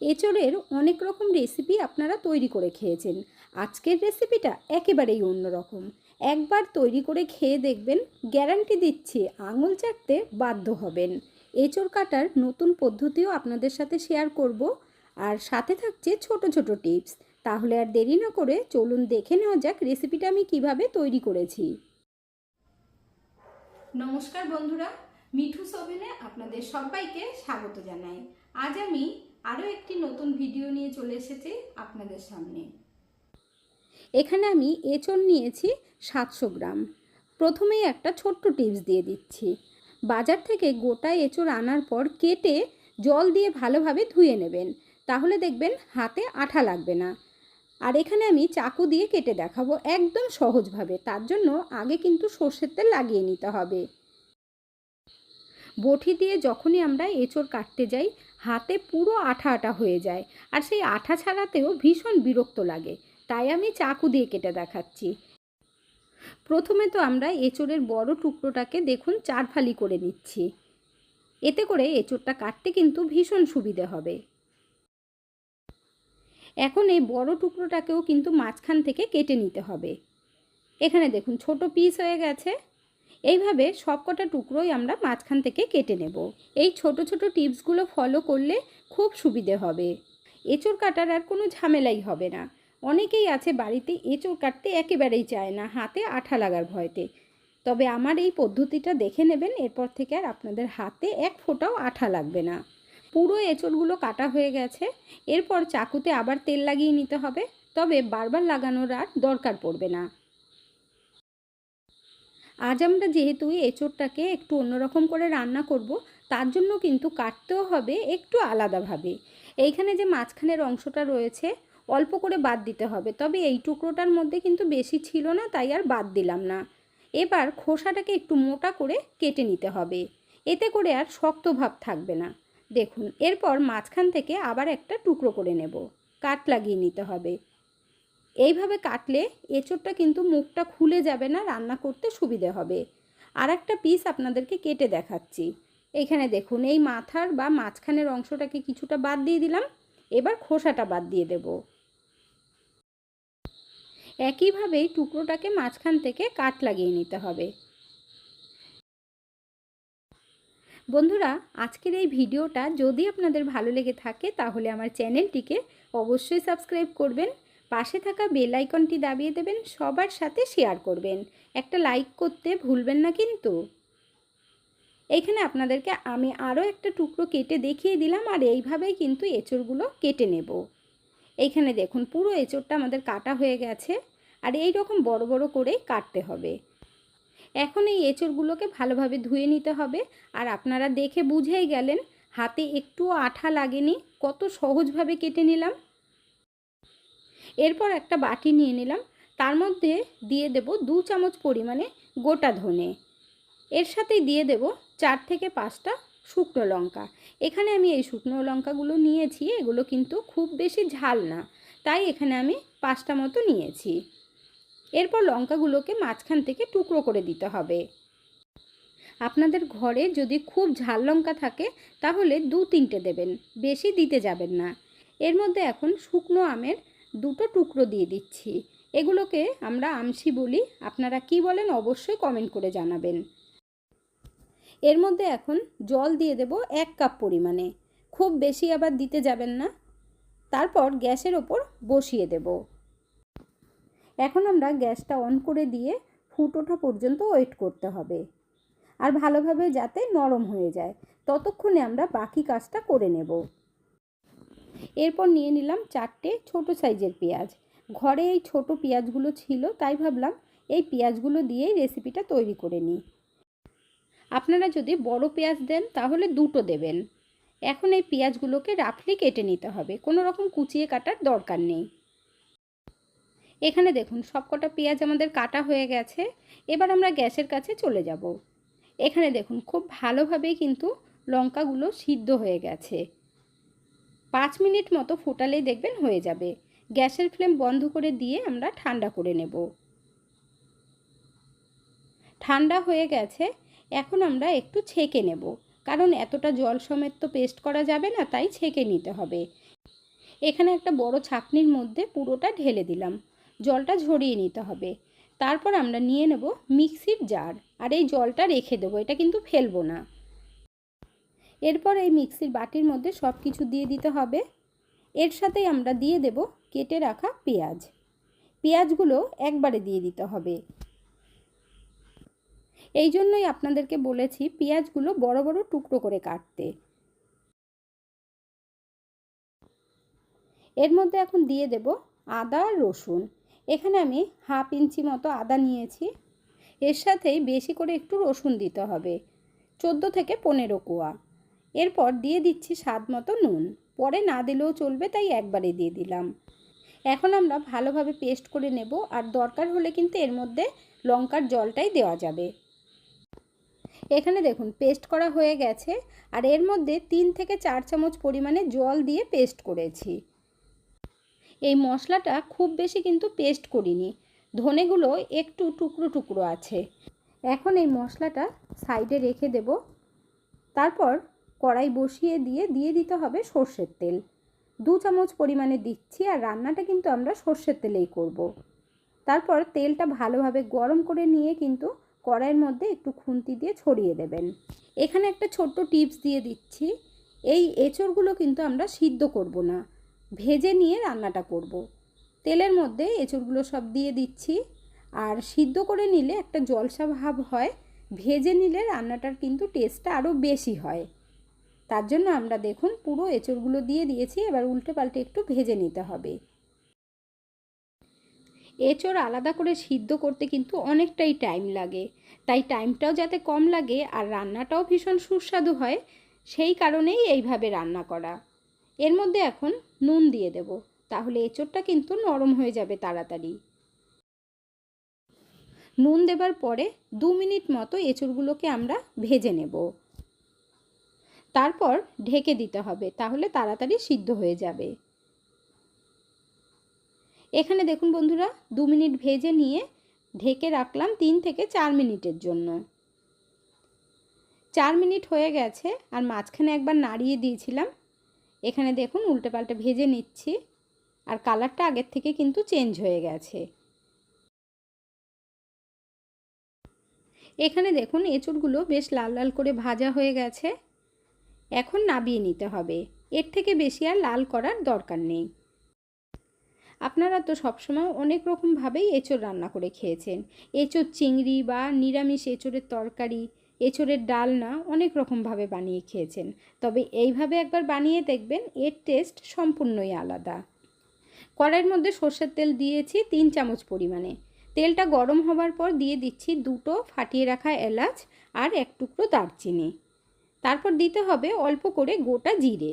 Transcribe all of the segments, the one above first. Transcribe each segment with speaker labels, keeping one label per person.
Speaker 1: এঁচড়ের অনেক রকম রেসিপি আপনারা তৈরি করে খেয়েছেন। আজকের রেসিপিটা একেবারেই অন্যরকম। একবার তৈরি করে খেয়ে দেখবেন গ্যারান্টি দিচ্ছি আঙুল চাটতে বাধ্য হবেন। এঁচড় কাটার নতুন পদ্ধতিও আপনাদের সাথে শেয়ার করব। আর সাথে থাকছে ছোট ছোট টিপস তাহলে আর দেরি না করে চলুন দেখে নেওয়া যাক রেসিপিটা আমি কীভাবে তৈরি করেছি। নমস্কার বন্ধুরা, মিঠু সোভেনে আপনাদের সবাইকে স্বাগত জানাই। আজ আমি আরও একটি নতুন ভিডিও নিয়ে চলে এসেছি আপনাদের সামনে। এখানে আমি এঁচড় নিয়েছি সাতশো গ্রাম। প্রথমেই একটা ছোট্ট টিপস দিয়ে দিচ্ছি। বাজার থেকে গোটা এঁচড় আনার পর কেটে জল দিয়ে ভালোভাবে ধুয়ে নেবেন। তাহলে দেখবেন হাতে আঠা লাগবে না। আর এখানে আমি চাকু দিয়ে কেটে দেখাবো একদম সহজভাবে। তার জন্য আগে কিন্তু সর্ষের তেল লাগিয়ে নিতে হবে। বটি দিয়ে যখনই আমরা এঁচড় কাটতে যাই হাতে পুরো আঠা আঠা হয়ে যায়। আর সেই আঠা ছাড়াতেও ভীষণ বিরক্ত লাগে। তাই আমি চাকু দিয়ে কেটে দেখাচ্ছি। প্রথমে তো আমরা এঁচড়ের বড় টুকরোটাকে দেখুন চার ফালি করে নিচ্ছি। এতে করে এঁচড়টা কাটতে কিন্তু ভীষণ সুবিধে হবে। এখন এই বড় টুকরোটাকেও কিন্তু মাঝখান থেকে কেটে নিতে হবে। এখানে দেখুন ছোট পিস হয়ে গেছে। এইভাবে সবকটা টুকরোই আমরা মাঝখান থেকে কেটে নেব। এই ছোট ছোট টিপসগুলো ফলো করলে খুব সুবিধে হবে। এঁচড় কাটার আর কোনো ঝামেলাই হবে না। অনেকেই আছে বাড়িতে এঁচড় কাটতে একেবারেই চায় না, হাতে আঠা লাগার ভয়তে। তবে আমার এই পদ্ধতিটা দেখে নেবেন, এরপর থেকে আর আপনাদের হাতে এক ফোঁটাও আঠা লাগবে না। পুরো এঁচড়গুলো কাটা হয়ে গেছে, এরপর চাকুতে আবার তেল লাগিয়ে নিতে হবে। তবে বারবার লাগানোর আর দরকার পড়বে না। আজ আমরা যেহেতু এঁচড়টাকে একটু অন্যরকম করে রান্না করব, তার জন্য কিন্তু কাটতেও হবে একটু আলাদাভাবে। এইখানে যে মাঝখানের অংশটা রয়েছে, অল্প করে বাদ দিতে হবে। তবে এই টুকরোটার মধ্যে কিন্তু বেশি ছিল না, তাই আর বাদ দিলাম না। এবার খোসাটাকে একটু মোটা করে কেটে নিতে হবে। এতে করে আর শক্ত ভাব থাকবে না। দেখুন, এরপর মাঝখান থেকে আবার একটা টুকরো করে নেব। কাট লাগিয়ে নিতে হবে। এইভাবে কাটলে এঁচড়টা কিন্তু মুখটা খুলে যাবে না, রান্না করতে সুবিধে হবে। আর একটা পিস আপনাদেরকে কেটে দেখাচ্ছি। এইখানে দেখুন, এই মাথার বা মাঝখানের অংশটাকে কিছুটা বাদ দিয়ে দিলাম, এবার খোসাটা বাদ দিয়ে দেব। একইভাবেই টুকরোটাকে মাঝখান থেকে কাট লাগিয়ে নিতে হবে। বন্ধুরা, আজকের এই ভিডিওটা যদি আপনাদের ভালো লেগে থাকে, তাহলে আমার চ্যানেলটিকে অবশ্যই সাবস্ক্রাইব করবেন। পাশে থাকা বেল আইকনটি দাবিয়ে দেবেন, সবার সাথে শেয়ার করবেন। একটা লাইক করতে ভুলবেন না কিন্তু। এইখানে আপনাদেরকে আমি আরও একটা টুকরো কেটে দেখিয়ে দিলাম, আর এইভাবেই কিন্তু এঁচড়গুলো কেটে নেব। এইখানে দেখুন, পুরো এঁচড়টা আমাদের কাটা হয়ে গেছে, আর এই রকম বড় বড় করেই কাটতে হবে। এখন এই এঁচড়গুলোকে ভালোভাবে ধুয়ে নিতে হবে, আর আপনারা দেখে বুঝেই গেলেন, হাতে একটুও আঠা লাগেনি, কত সহজভাবে কেটে নিলাম। এরপর একটা বাটি নিয়ে নিলাম। তার মধ্যে দিয়ে দেব দু চামচ পরিমাণে গোটা ধনে। এর সাথেই দিয়ে দেব চার থেকে পাঁচটা শুকনো লঙ্কা। এখানে আমি এই শুকনো লঙ্কাগুলো নিয়েছি, এগুলো কিন্তু খুব বেশি ঝাল না। তাই এখানে আমি পাঁচটা মতো নিয়েছি। এরপর লঙ্কাগুলোকে মাঝখান থেকে টুকরো করে দিতে হবে। আপনাদের ঘরে যদি খুব ঝাল লঙ্কা থাকে, তাহলে দু তিনটে দেবেন। বেশি দিতে যাবেন না। এর মধ্যে এখন শুকনো আমের দুটো টুকরো দিয়ে দিচ্ছি। এগুলোকে আমরা আমসি বলি। আপনারা কি বলেন অবশ্যই কমেন্ট করে জানাবেন। এর মধ্যে এখন জল দিয়ে দেব এক কাপ পরিমাণে। খুব বেশি আবার দিতে যাবেন না। তারপর গ্যাসের ওপর বসিয়ে দেব। এখন আমরা গ্যাসটা অন করে দিয়ে ফুট ওঠা পর্যন্ত ওয়েট করতে হবে। আর ভালোভাবে যাতে নরম হয়ে যায়। ততক্ষণে আমরা বাকি কাজটা করে নেব। এরপর নিয়ে নিলাম চারটে ছোট সাইজের পেঁয়াজ। ঘরে এই ছোট পেঁয়াজগুলো ছিল, তাই ভাবলাম এই পেঁয়াজগুলো দিয়েই রেসিপিটা তৈরি করে নিই। আপনারা যদি বড় পেঁয়াজ দেন, তাহলে দুটো দেবেন। এখন এই পেঁয়াজগুলোকে রাফলি কেটে নিতে হবে, কোনো রকম কুচিয়ে কাটার দরকার নেই। এখানে দেখুন, সবকটা পেঁয়াজ আমাদের কাটা হয়ে গেছে, এবার আমরা গ্যাসের কাছে চলে যাব। এখানে দেখুন, খুব ভালোভাবেই কিন্তু লঙ্কাগুলো সিদ্ধ হয়ে গেছে। পাঁচ মিনিট মতো ফোটালেই দেখবেন হয়ে যাবে। গ্যাসের ফ্লেম বন্ধ করে দিয়ে আমরা ঠান্ডা করে নেব। ঠান্ডা হয়ে গেছে, এখন আমরা একটু ছেঁকে নেব। কারণ এতটা জল সমেত তো পেস্ট করা যাবে না, তাই ছেঁকে নিতে হবে। এখানে একটা বড় ছাকনির মধ্যে পুরোটা ঢেলে দিলাম। জলটা ঝরিয়ে নিতে হবে। তারপর আমরা নিয়ে নেব মিক্সির জার। আর এই জলটা রেখে দেবো, এটা কিন্তু ফেলব না। এরপর এই মিক্সির বাটির মধ্যে সব কিছু দিয়ে দিতে হবে। এর সাথেই আমরা দিয়ে দেব কেটে রাখা পেঁয়াজ। পেঁয়াজগুলো একবারে দিয়ে দিতে হবে। এই জন্যই আপনাদেরকে বলেছি পেঁয়াজগুলো বড় বড় টুকরো করে কাটতে। এর মধ্যে এখন দিয়ে দেব আদা রসুন। এখানে আমি হাফ ইঞ্চি মতো আদা নিয়েছি। এর সাথেই বেশি করে একটু রসুন দিতে হবে। চোদ্দ থেকে পনেরো কোয়া। এরপর দিয়ে দিচ্ছি স্বাদ মতো নুন। পরে না দিলেও চলবে, তাই একবারে দিয়ে দিলাম। এখন আমরা ভালোভাবে পেস্ট করে নেব, আর দরকার হলে কিন্তু এর মধ্যে লঙ্কার জলটাই দেওয়া যাবে। এখানে দেখুন, পেস্ট করা হয়ে গেছে, আর এর মধ্যে তিন থেকে চার চামচ পরিমাণে জল দিয়ে পেস্ট করেছি। এই মশলাটা খুব বেশি কিন্তু পেস্ট করিনি, ধনেগুলো একটু টুকরো টুকরো আছে। এখন এই মশলাটা সাইডে রেখে দেব। তারপর কড়াই বসিয়ে দিয়ে দিয়ে দিতে হবে সর্ষের তেল। দু চামচ পরিমাণে দিচ্ছি আর রান্নাটা কিন্তু আমরা সর্ষের তেলেই করব। তারপর তেলটা ভালোভাবে গরম করে নিয়ে কিন্তু কড়াইয়ের মধ্যে একটু খুন্তি দিয়ে ছড়িয়ে দেবেন। এখানে একটা ছোট্ট টিপস দিয়ে দিচ্ছি। এই এঁচড়গুলো কিন্তু আমরা সিদ্ধ করব না, ভেজে নিয়ে রান্নাটা করব। তেলের মধ্যে এঁচড়গুলো সব দিয়ে দিচ্ছি। আর সিদ্ধ করে নিলে একটা জলসা ভাব হয়, ভেজে নিলে রান্নাটার কিন্তু টেস্টটা আরও বেশি হয়। তার জন্য আমরা দেখুন পুরো এঁচড়গুলো দিয়ে দিয়েছি, এবার উল্টে পাল্টে একটু ভেজে নিতে হবে। এঁচড় আলাদা করে সিদ্ধ করতে কিন্তু অনেকটাই টাইম লাগে। তাই টাইমটাও যাতে কম লাগে আর রান্নাটাও ভীষণ সুস্বাদু হয়, সেই কারণেই এইভাবে রান্না করা। এর মধ্যে এখন নুন দিয়ে দেব, তাহলে এঁচড়টা কিন্তু নরম হয়ে যাবে তাড়াতাড়ি। নুন দেবার পরে দু মিনিট মতো এঁচড়গুলোকে আমরা ভেজে নেব। তারপর ঢেকে দিতে হবে, তাহলে তাড়াতাড়ি সিদ্ধ হয়ে যাবে। এখানে দেখুন বন্ধুরা, দু মিনিট ভেজে নিয়ে ঢেকে রাখলাম তিন থেকে চার মিনিটের জন্য। চার মিনিট হয়ে গেছে, আর মাঝখানে একবার নাড়িয়ে দিয়েছিলাম। এখানে দেখুন উল্টে পাল্টে ভেজে নিচ্ছি, আর কালারটা আগের থেকে কিন্তু চেঞ্জ হয়ে গেছে। এখানে দেখুন এঁচুড়গুলো বেশ লাল লাল করে ভাজা হয়ে গেছে। এখন নাবিয়ে নিতে হবে। এর থেকে বেশি আর লাল করার দরকার নেই। আপনারা তো সবসময় অনেক রকমভাবেই এঁচোড় রান্না করে খেয়েছেন। এঁচোড় চিংড়ি বা নিরামিষ এঁচোড়ের তরকারি, এঁচোড়ের ডালনা অনেক রকমভাবে বানিয়ে খেয়েছেন। তবে এইভাবে একবার বানিয়ে দেখবেন, এর টেস্ট সম্পূর্ণই আলাদা। কড়াইয়ের মধ্যে সর্ষের তেল দিয়েছি তিন চামচ পরিমাণে। তেলটা গরম হবার পর দিয়ে দিচ্ছি দুটো ফাটিয়ে রাখা এলাচ আর এক টুকরো দারচিনি। তারপর দিতে হবে অল্প করে গোটা জিরে।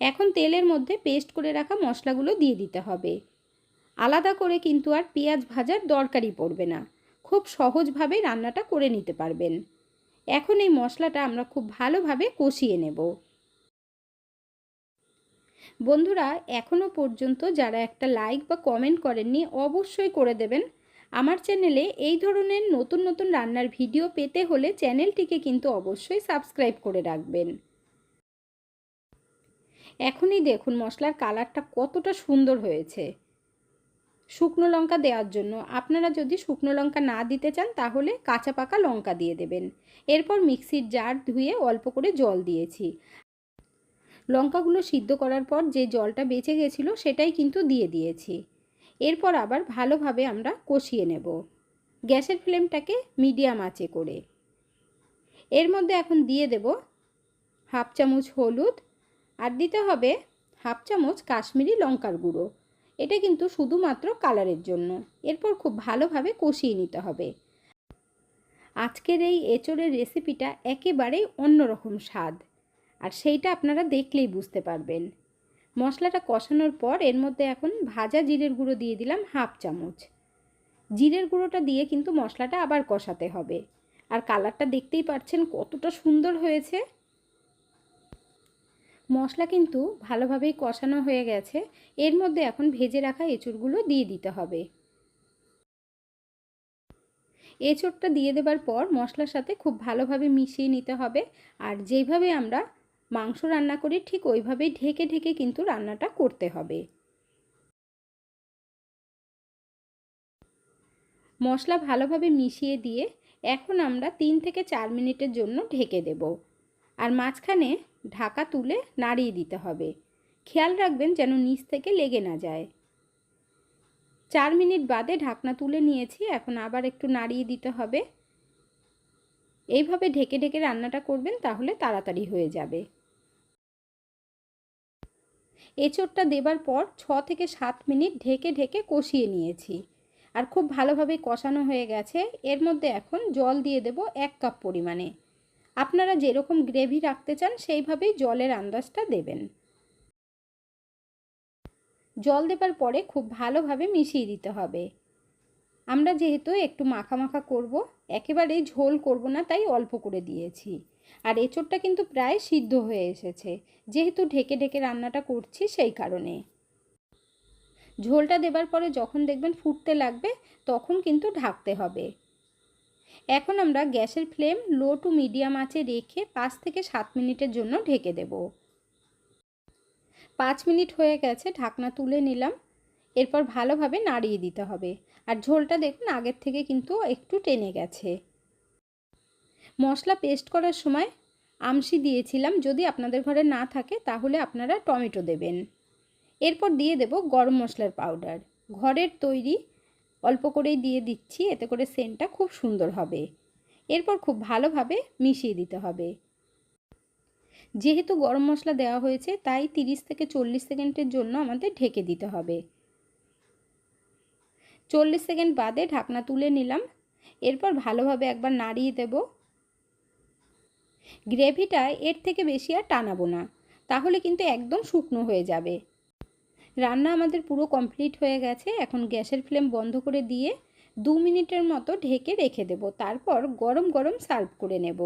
Speaker 1: এখন তেলের মধ্যে পেস্ট করে রাখা মশলাগুলো দিয়ে দিতে হবে। আলাদা করে কিন্তু আর পেঁয়াজ ভাজার দরকারই পড়বে না। খুব সহজভাবে রান্নাটা করে নিতে পারবেন। এখন এই মশলাটা আমরা খুব ভালোভাবে কষিয়ে নেব। বন্ধুরা এখনও পর্যন্ত যারা একটা লাইক বা কমেন্ট করেননি, অবশ্যই করে দেবেন। আমার চ্যানেলে এই ধরনের নতুন নতুন রান্নার ভিডিও পেতে হলে চ্যানেলটিকে কিন্তু অবশ্যই সাবস্ক্রাইব করে রাখবেন। এখনই দেখুন মশলার কালারটা কতটা সুন্দর হয়েছে। শুকনো লঙ্কা দেওয়ার জন্য আপনারা যদি শুকনো লঙ্কা না দিতে চান তাহলে কাঁচা পাকা লঙ্কা দিয়ে দেবেন। এরপর মিক্সির জার ধুয়ে অল্প করে জল দিয়েছি। লঙ্কাগুলো সিদ্ধ করার পর যে জলটা বেঁচে গেছিল সেটাই কিন্তু দিয়ে দিয়েছি। এরপর আবার ভালোভাবে আমরা কষিয়ে নেব। গ্যাসের ফ্লেমটাকে মিডিয়াম আঁচে করে। এর মধ্যে এখন দিয়ে দেব হাফ চামচ হলুদ আর দিতে হবে হাফ চামচ কাশ্মীরি লঙ্কার গুঁড়ো। এটা কিন্তু শুধুমাত্র কালারের জন্য। এরপর খুব ভালোভাবে কষিয়ে নিতে হবে। আজকের এই এঁচড়ের রেসিপিটা একেবারেই অন্যরকম স্বাদ। আর সেইটা আপনারা দেখলেই বুঝতে পারবেন। মশলাটা কষানোর পর এর মধ্যে এখন ভাজা জিরের গুঁড়ো দিয়ে দিলাম হাফ চামচ। জিরের গুঁড়োটা দিয়ে কিন্তু মশলাটা আবার কষাতে হবে। আর কালারটা দেখতেই পাচ্ছেন কতটা সুন্দর হয়েছে। মশলা কিন্তু ভালোভাবেই কষানো হয়ে গেছে। এর মধ্যে এখন ভেজে রাখা এঁচুড়গুলো দিয়ে দিতে হবে। এঁচড়টা দিয়ে দেবার পর মশলার সাথে খুব ভালোভাবে মিশিয়ে নিতে হবে। আর যেইভাবে আমরা মাংস রান্না করি ঠিক ওইভাবেই ঢেকে ঢেকে কিন্তু রান্নাটা করতে হবে। মশলা ভালোভাবে মিশিয়ে দিয়ে এখন আমরা তিন থেকে চার মিনিটের জন্য ঢেকে দেব। আর মাঝখানে ঢাকা তুলে নাড়িয়ে দিতে হবে। খেয়াল রাখবেন যেন নিচ থেকে লেগে না যায়। চার মিনিট বাদে ঢাকনা তুলে নিয়েছি, এখন আবার একটু নাড়িয়ে দিতে হবে। এইভাবে ঢেকে ঢেকে রান্নাটা করবেন তাহলে তাড়াতাড়ি হয়ে যাবে। এঁচোড়টা দেবার পর ছ থেকে সাত মিনিট ঢেকে ঢেকে কষিয়ে নিয়েছি। আর খুব ভালোভাবে কষানো হয়ে গেছে। এর মধ্যে এখন জল দিয়ে দেব এক কাপ পরিমাণে। আপনারা যেরকম গ্রেভি রাখতে চান, সেইভাবেই জলের আন্দাজটা দেবেন। জল দেবার পরে খুব ভালোভাবে মিশিয়ে দিতে হবে। আমরা যেহেতু একটু মাখা মাখা করব, একেবারে ঝোল করব না, তাই অল্প করে দিয়েছি। আর এঁচোড়টা কিন্তু প্রায় সিদ্ধ হয়ে এসেছে। যেহেতু ঢেকে ঢেকে রান্নাটা করছি সেই কারণে। ঝোলটা দেবার পরে যখন দেখবেন ফুটতে লাগবে, তখন কিন্তু ঢাকতে হবে। এখন আমরা গ্যাসের ফ্লেম লো টু মিডিয়াম আঁচে রেখে পাঁচ থেকে সাত মিনিটের জন্য ঢেকে দেব। পাঁচ মিনিট হয়ে গেছে, ঢাকনা তুলে নিলাম। এরপর ভালোভাবে নাড়িয়ে দিতে হবে। আর ঝোলটা দেখুন আগের থেকে কিন্তু একটু টেনে গেছে। মশলা পেস্ট করার সময় আমশি দিয়েছিলাম। যদি আপনাদের ঘরে না থাকে, তাহলে আপনারা টমেটো দেবেন। এরপর দিয়ে দেব গরম মশলার পাউডার ঘরের তৈরি অল্প করেই দিয়ে দিচ্ছি, এতে করে সেন্টটা খুব সুন্দর হবে। এরপর খুব ভালোভাবে মিশিয়ে দিতে হবে। যেহেতু গরম মশলা দেওয়া হয়েছে, তাই তিরিশ থেকে চল্লিশ সেকেন্ডের জন্য আমাদের ঢেকে দিতে হবে। চল্লিশ সেকেন্ড বাদে ঢাকনা তুলে নিলাম। এরপর ভালোভাবে একবার নাড়িয়ে দেব। গ্রেভিটা এর থেকে বেশি আর টানাবো না, তাহলে কিন্তু একদম শুকনো হয়ে যাবে। রান্না আমাদের পুরো কমপ্লিট হয়ে গেছে, এখন গ্যাসের ফ্লেম বন্ধ করে দিয়ে দু মিনিটের মতো ঢেকে রেখে দেব, তারপর গরম গরম সার্ভ করে নেব।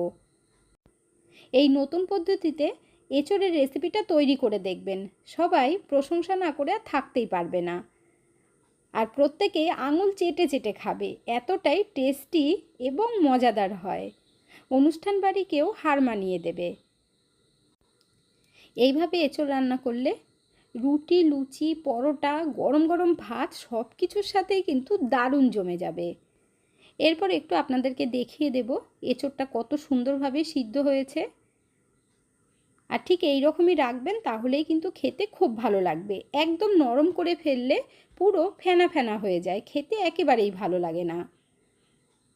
Speaker 1: এই নতুন পদ্ধতিতে এঁচড়ের রেসিপিটা তৈরি করে দেখবেন, সবাই প্রশংসা না করে আর থাকতেই পারবে না। আর প্রত্যেকে আঙুল চেটে চেটে খাবে, এতটাই টেস্টি এবং মজাদার হয়। অনুষ্ঠান বাড়িকেও হার মানিয়ে দেবে। এইভাবে এঁচড় রান্না করলে রুটি, লুচি, পরোটা, গরম গরম ভাত সব কিছুর সাথেই কিন্তু দারুণ জমে যাবে। এরপর একটু আপনাদেরকে দেখিয়ে দেব এঁচড়টা কত সুন্দরভাবে সিদ্ধ হয়েছে। আর ঠিক এই রকমই রাখবেন, তাহলেই কিন্তু খেতে খুব ভালো লাগবে। একদম নরম করে ফেললে পুরো ফেনা ফেনা হয়ে যায়, খেতে একেবারেই ভালো লাগে না।